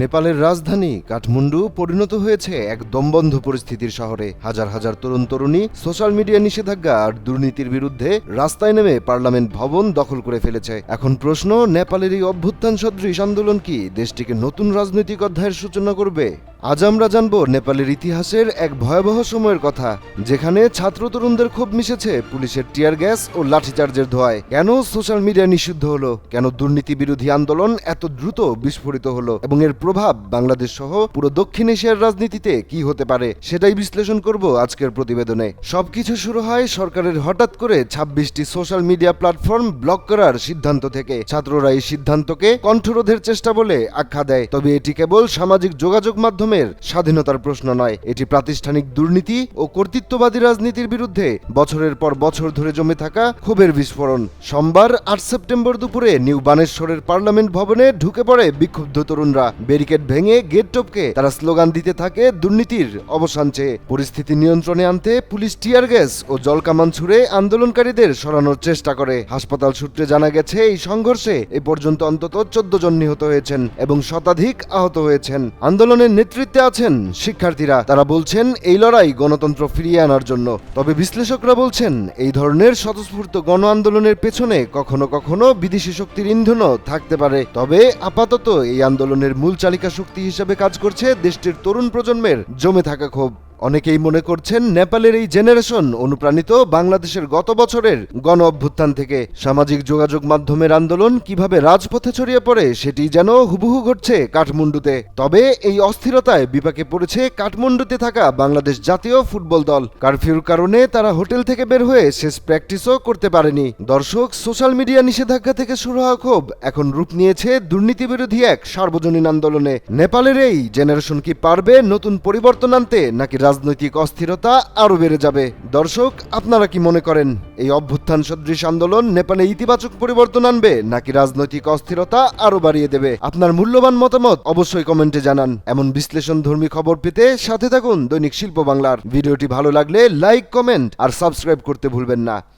নেপালের রাজধানী কাঠমান্ডু পরিণত হয়েছে এক দমবন্ধ পরিস্থিতির শহরে। হাজার হাজার তরুণ তরুণী সোশ্যাল মিডিয়া নিষেধাজ্ঞা আর দুর্নীতির বিরুদ্ধে রাস্তায় নেমে পার্লামেন্ট ভবন দখল করে ফেলেছে। এখন প্রশ্ন, নেপালের এই অভ্যুত্থান সদৃশ আন্দোলন কি দেশটিকে নতুন রাজনৈতিক অধ্যায়ের সূচনা করবে? আজ আমরা জানব নেপালের ইতিহাসের এক ভয়াবহ সময়ের কথা, যেখানে ছাত্র তরুণদের ক্ষোভ মিশেছে পুলিশের টিয়ার গ্যাস ও লাঠিচার্জের ধোয়ায়। কেন সোশ্যাল মিডিয়া নিষিদ্ধ হলো? কেন দুর্নীতি বিরোধী আন্দোলন এত দ্রুত বিস্ফোরিত হলো? এবং এর প্রভাব বাংলাদেশ সহ পুরো দক্ষিণ এশিয়ার রাজনীতিতে কি হতে পারে? সেটাই বিশ্লেষণ করব আজকের প্রতিবেদনে। সবকিছু শুরু হয় সরকারের হঠাৎ করে ছাব্বিশটি সোশ্যাল মিডিয়া প্ল্যাটফর্ম ব্লক করার সিদ্ধান্ত থেকে। ছাত্ররা এই সিদ্ধান্তকে কণ্ঠরোধের চেষ্টা বলে আখ্যা দেয়। তবে এটি কেবল সামাজিক যোগাযোগ মাধ্যমের স্বাধীনতার প্রশ্ন নয়। এটি প্রাতিষ্ঠানিক দুর্নীতি ও কর্তৃত্ববাদী রাজনীতির বিরুদ্ধে বছরের পর বছর ধরে জমে থাকা ক্ষোভের বিস্ফোরণ। সোমবার আট সেপ্টেম্বর দুপুরে নিউ বানেশ্বরের পার্লামেন্ট ভবনে ঢুকে পড়ে বিক্ষুব্ধ তরুণরা। ব্যারিকেড ভেঙে গেট টপকে তারা স্লোগান দিতে থাকে দুর্নীতির অবসান চেয়ে। পরিস্থিতি নিয়ন্ত্রণে আনতে পুলিশ টিয়ার গ্যাস ও জলকামান ছুড়ে আন্দোলনকারীদের সরানোর চেষ্টা করে। হাসপাতাল সূত্রে জানা গেছে, এই সংঘর্ষে এ পর্যন্ত অন্তত চোদ্দ জন নিহত হয়েছেন এবং শতাধিক আহত হয়েছেন। আন্দোলনের নেতৃত্বে আছেন শিক্ষার্থীরা। তারা বলছেন, এই লড়াই গণতন্ত্র ফিরিয়ে আনার জন্য। তবে বিশ্লেষকরা বলছেন, এই ধরনের স্বতঃস্ফূর্ত গণ আন্দোলনের পেছনে কখনো কখনো বিদেশি শক্তির ইন্ধনও থাকতে পারে। তবে আপাতত এই আন্দোলনের মূল চালিকা শক্তি হিসেবে কাজ করছে দেশটির তরুণ প্রজন্মের জমে থাকা ক্ষোভ। অনেকেই মনে করছেন নেপালের এই জেনারেশন অনুপ্রাণিত বাংলাদেশের গত বছরের গণ অভ্যুত্থান থেকে। সামাজিক যোগাযোগ মাধ্যমের আন্দোলন কীভাবে রাজপথে ছড়িয়ে পড়ে সেটি যেন হুবহু ঘটছে কাঠমান্ডুতে। তবে এই অস্থিরতায় বিপাকে পড়েছে কাঠমান্ডুতে থাকা বাংলাদেশ জাতীয় ফুটবল দল। কারফিউর কারণে তারা হোটেল থেকে বের হয়ে শেষ প্র্যাকটিসও করতে পারেনি। দর্শক, সোশ্যাল মিডিয়া নিষেধাজ্ঞা থেকে শুরু হওয়া ক্ষোভ এখন রূপ নিয়েছে দুর্নীতি বিরোধী এক সার্বজনীন আন্দোলনে। নেপালের এই জেনারেশন কি পারবে নতুন পরিবর্তন আনতে নাকি রাজনৈতিক অস্থিরতা আরও বেড়ে যাবে। দর্শক, আপনারা কি মনে করেন, এই অভ্যুত্থান সদৃশ আন্দোলন নেপালে ইতিবাচক পরিবর্তন আনবে, নাকি রাজনৈতিক অস্থিরতা আরও বাড়িয়ে দেবে? আপনার মূল্যবান মতামত অবশ্যই কমেন্টে জানান। এমন বিশ্লেষণ ধর্মী খবর পেতে সাথে থাকুন দৈনিক শিল্প বাংলার। ভিডিওটি ভালো লাগলে লাইক, কমেন্ট আর সাবস্ক্রাইব করতে ভুলবেন না।